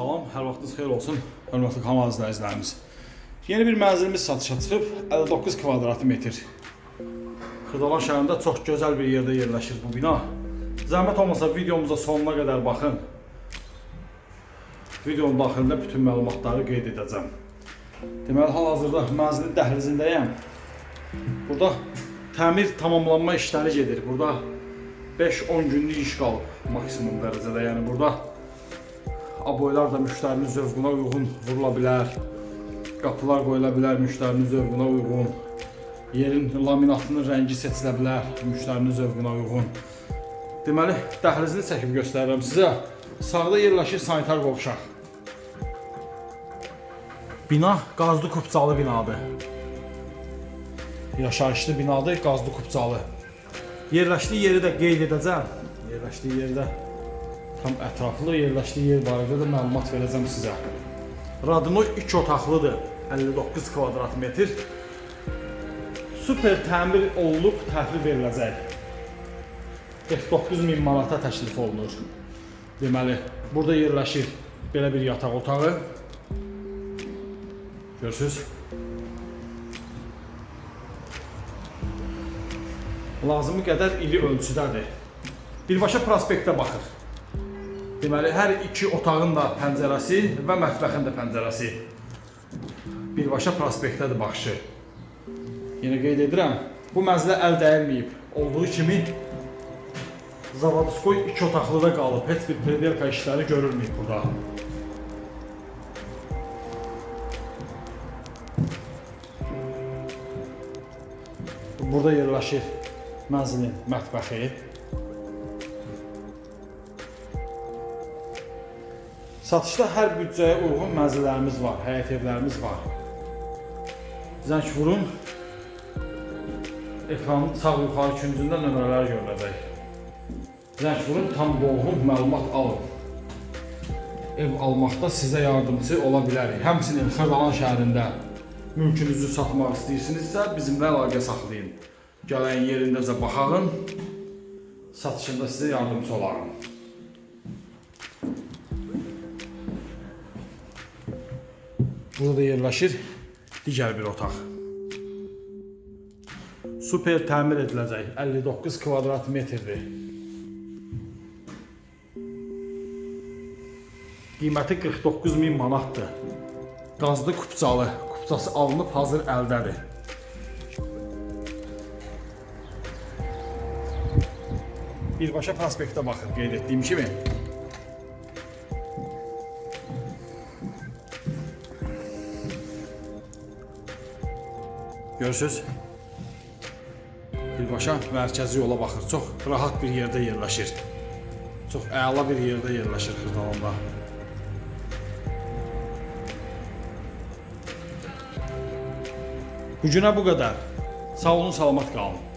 Salam, hər vaxtınız xeyir olsun, hörmətli kanal izləyicilərimiz. Yeni bir mənzilimiz satışa çıxıb, 59 kvadrat metr. Xırdalan şəhərində çox gözəl bir yerdə yerləşir bu bina. Zəhmət olmasa videomuza sonuna qədər baxın. Videonun daxilində bütün məlumatları qeyd edəcəm. Deməli, hal-hazırda mənzilin dəhlizindəyəm. Burada təmir tamamlanma işləri gedir. Burada 5-10 günlük iş qalıb maksimum dərəcədə. Yəni burada aboylar da müştərinin zövqünə uyğun vurula bilər. Qapılar qoyula bilər müştərinin zövqünə uyğun. Yerin laminatının rəngi seçilə bilər müştərinin zövqünə uyğun. Deməli, dəhlizini çəkib göstərirəm sizə. Sağda yerləşir sanitar qovşaq. Bina qazlı kupçalı binadır. Yaşayışlı binadır, qazlı kupçalı. Yerləşdiyi yeri də qeyd edəcəm. Yerləşdiyi yerdə tam ətraflı yerləşdiyi yer barədə də məlumat verəcəm sizə. Radno 2 otaqlıdır. 59 kvadrat metr. Super təmir olunub təhvil veriləcək. 49 min manata təklif olunur. Deməli, burada yerləşir belə bir yataq otağı. Görürsüz? Lazımı qədər iri ölçüdədir. Birbaşa prospektə baxır. Deməli, hər iki otağın da pəncərəsi və mətbəxin də pəncərəsi birbaşa prospektədir baxışı. Yenə qeyd edirəm, bu mənzilə əl dəyirməyib. Olduğu kimi Zavadskoy iki otaqlıda qalıb. Heç bir predelka işləri görülməyib burada. Burada yerləşir mənzilin mətbəxi. Satışda hər büdcəyə uyğun mənzillərimiz var, həyət evlərimiz var. Zəng vurun. Ekranın sağ yuxarı küncündə nömrələr görüləcək. Zəng vurun, tam dolğun məlumat alın. Ev almaqda sizə yardımcı ola bilərik. Həmçinin Xırdalan şəhərində mülkünüzü satmaq istəyirsinizsə bizimlə əlaqə saxlayın. Gələn yerindəcə baxağın, satışında sizə yardımcı olarım. Burada yerləşir digər bir otaq. Super təmir ediləcək. 59 kvadrat metrdir. Qiyməti 49 min manatdır. Qazlı kupçalı. Kupçası alınıb hazır əldədir. Birbaşa prospektə baxın qeyd etdiyim kimi. Görürsüz? Birbaşa mərkəzi yola baxır. Çox rahat bir yerdə yerləşir. Çox əla bir yerdə yerləşir Xırdalanda. Bu günə bu qədər. Sağ olun, salamat qalın.